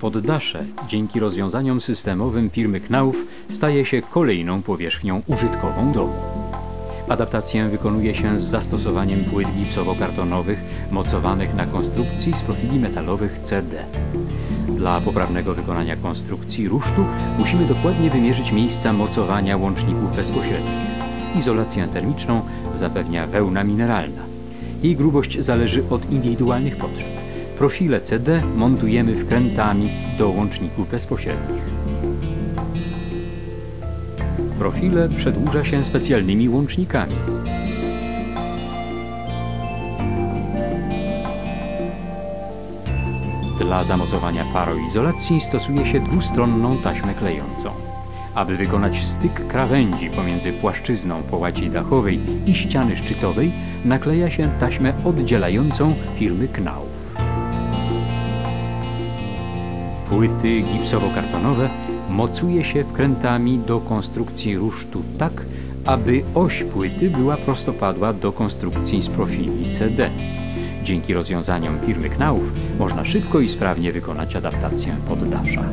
Poddasze dzięki rozwiązaniom systemowym firmy Knauf staje się kolejną powierzchnią użytkową domu. Adaptację wykonuje się z zastosowaniem płyt gipsowo-kartonowych mocowanych na konstrukcji z profili metalowych CD. Dla poprawnego wykonania konstrukcji rusztu musimy dokładnie wymierzyć miejsca mocowania łączników bezpośrednich. Izolację termiczną zapewnia wełna mineralna. Jej grubość zależy od indywidualnych potrzeb. Profile CD montujemy wkrętami do łączników bezpośrednich. Profile przedłuża się specjalnymi łącznikami. Dla zamocowania paroizolacji stosuje się dwustronną taśmę klejącą. Aby wykonać styk krawędzi pomiędzy płaszczyzną połaci dachowej i ściany szczytowej, nakleja się taśmę oddzielającą firmy Knauf. Płyty gipsowo-kartonowe mocuje się wkrętami do konstrukcji rusztu tak, aby oś płyty była prostopadła do konstrukcji z profili CD. Dzięki rozwiązaniom firmy Knauf można szybko i sprawnie wykonać adaptację poddasza.